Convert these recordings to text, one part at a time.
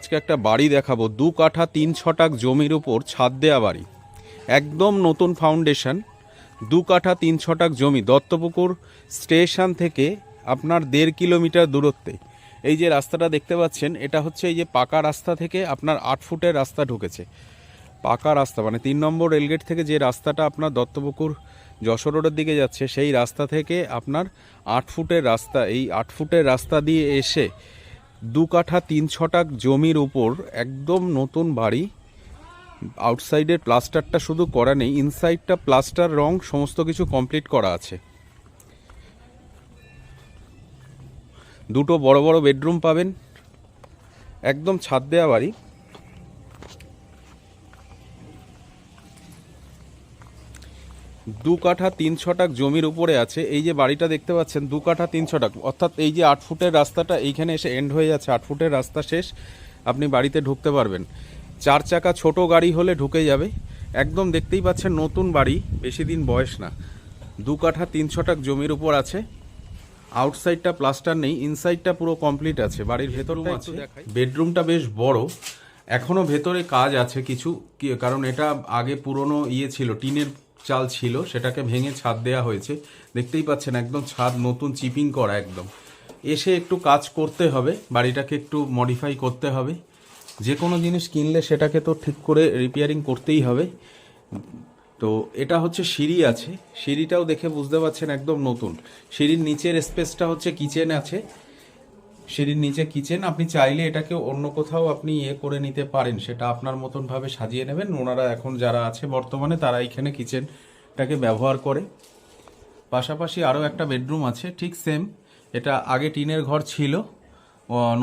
আজকে একটা বাড়ি দেখাবো। দু কাঠা, তিন ছটাক জমির উপর ছাদ দেয়া বাড়ি। একদম নতুন ফাউন্ডেশন। দু কাঠা, তিন ছটাক জমি, দত্তপুকুর স্টেশন থেকে আপনার দেড় কিলোমিটার দূরত্বে। এই যে রাস্তাটা দেখতে পাচ্ছেন, এটা হচ্ছে এই যে পাকা রাস্তা থেকে আপনার আট ফুটের রাস্তা ঢুকেছে। পাকা রাস্তা মানে তিন নম্বর রেলগেট থেকে যে রাস্তাটা আপনার দত্তপুকুর যশোর রোডের দিকে যাচ্ছে, সেই রাস্তা থেকে আপনার আট ফুটের রাস্তা, এই আট ফুটের রাস্তা দিয়ে এসে দু কাঠা তিন ছটাক জমির উপর একদম নতুন বাড়ি। আউটসাইডের প্লাস্টারটা শুধু করা নেই ইনসাইডটা প্লাস্টার রং, সমস্ত কিছু কমপ্লিট করা আছে। দুটো বড় বড় বেডরুম পাবেন। একদম ছাদ দেওয়া বাড়ি। দু কাঠা তিন ছটাক জমির উপরে আছে। এই যে বাড়িটা দেখতে পাচ্ছেন দু কাঠা তিন ছটাক। অর্থাৎ এই যে আট ফুটের রাস্তাটা এইখানে এসে এন্ড হয়ে যাচ্ছে। আট ফুটের রাস্তা শেষ। আপনি বাড়িতে ঢুকতে পারবেন। চার চাকা ছোট গাড়ি হলে ঢুকে যাবে। একদম দেখতেই পাচ্ছেন নতুন বাড়ি বেশি দিন বয়স না। দু কাঠা তিন ছটাক জমির উপর আছে। আউটসাইডটা প্লাস্টার নেই ইনসাইডটা পুরো কমপ্লিট আছে। বাড়ির ভেতরটা আছে। বেডরুমটা বেশ বড়। এখনও ভেতরে কাজ আছে কিছু। কারণ এটা আগে পুরনো ইয়ে ছিল টিনের চাল ছিল, সেটাকে ভেঙে ছাদ দেয়া হয়েছে। দেখতেই পাচ্ছেন, একদম ছাদ নতুন চিপিং করা একদম। এসে একটু কাজ করতে হবে, বাড়িটাকে একটু মডিফাই করতে হবে। যে কোনো জিনিস কিনলে সেটাকে তো ঠিক করে রিপেয়ারিং করতেই হবে। তো এটা হচ্ছে সিঁড়ি আছে, সিঁড়িটাও দেখে বুঝতে পারছেন একদম নতুন। সিঁড়ির নিচের স্পেসটা হচ্ছে কিচেন আছে। সিঁড়ির নিচে কিচেন আপনি চাইলে এটাকে অন্য কোথাও আপনি ইয়ে করে নিতে পারেন। সেটা আপনার মতন ভাবে সাজিয়ে নেবেন। ওনারা এখন যারা আছে বর্তমানে, তারা এখানে কিচেনটাকে ব্যবহার করে। পাশাপাশি আরও একটা বেডরুম আছে, ঠিক সেম এটা আগে টিনের ঘর ছিল।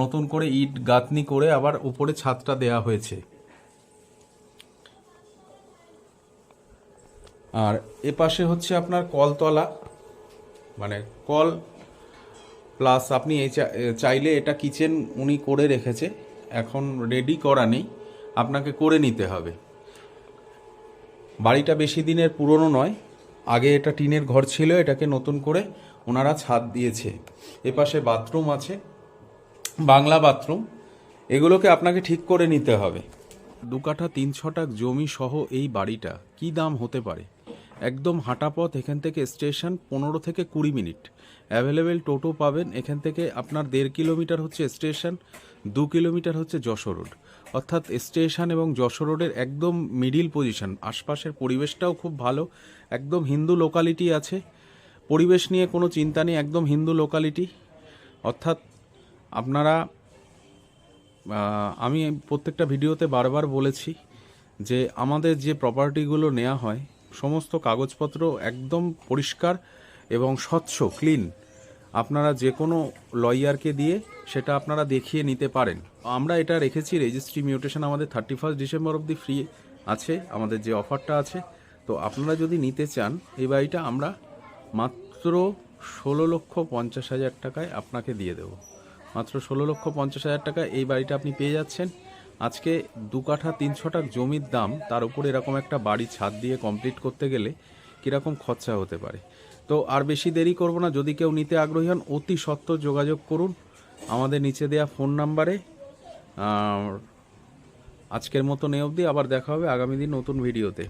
নতুন করে ইট গাঁথনি করে আবার উপরে ছাদটা দেয়া হয়েছে। আর এ পাশে হচ্ছে আপনার কলতলা। মানে কল প্লাস আপনি এই চাইলে এটা কিচেন উনি করে রেখেছে। এখন রেডি করা নেই। আপনাকে করে নিতে হবে। বাড়িটা বেশি দিনের পুরনো নয়। আগে এটা টিনের ঘর ছিল, এটাকে নতুন করে ওনারা ছাদ দিয়েছে। এপাশে বাথরুম আছে। বাংলা বাথরুম এগুলোকে আপনাকে ঠিক করে নিতে হবে। দু কাঠা, তিন ছটাক জমি সহ এই বাড়িটা কি দাম হতে পারে? একদম হাঁটা পথ এখান থেকে স্টেশন পনেরো থেকে কুড়ি মিনিট। অ্যাভেলেবেল টোটো পাবেন এখান থেকে আপনার দেড় কিলোমিটার হচ্ছে স্টেশন, দু কিলোমিটার হচ্ছে যশোর রোড। অর্থাৎ স্টেশন এবং যশোর রোডের একদম মিডিল পজিশন। আশপাশের পরিবেশটাও খুব ভালো, একদম হিন্দু লোকালিটি আছে। পরিবেশ নিয়ে কোনো চিন্তা নেই, একদম হিন্দু লোকালিটি। অর্থাৎ আপনারা আমি প্রত্যেকটা ভিডিওতে বারবার বলেছি যে আমাদের যে প্রপার্টিগুলো নেওয়া হয় সমস্ত কাগজপত্র একদম পরিষ্কার এবং স্বচ্ছ ক্লিন আপনারা যে কোনো লয়ারকে দিয়ে সেটা আপনারা দেখিয়ে নিতে পারেন। আমরা এটা রেখেছি রেজিস্ট্রি মিউটেশন আমাদের থার্টি ফার্স্ট ডিসেম্বর অবধি ফ্রি আছে, আমাদের যে অফারটা আছে। তো আপনারা যদি নিতে চান, এই বাড়িটা আমরা মাত্র ষোলো লক্ষ পঞ্চাশ হাজার টাকায় আপনাকে দিয়ে দেবো। মাত্র ষোলো লক্ষ পঞ্চাশ হাজার টাকায় এই বাড়িটা আপনি পেয়ে যাচ্ছেন। আজকে দু কাঠা তিন জমির দাম, তার উপর এরকম একটা বাড়ি ছাদ দিয়ে কমপ্লিট করতে গেলে কীরকম খরচা হতে পারে? তো আর বেশি দেরি করব না, যদি কেউ নিতে আগ্রহী হন, অতি সত্ত্বর যোগাযোগ করুন। আমাদের নিচে দেওয়া ফোন নাম্বারে। আজকের মতো এ অবধি, আবার দেখা হবে আগামী দিন নতুন ভিডিওতে।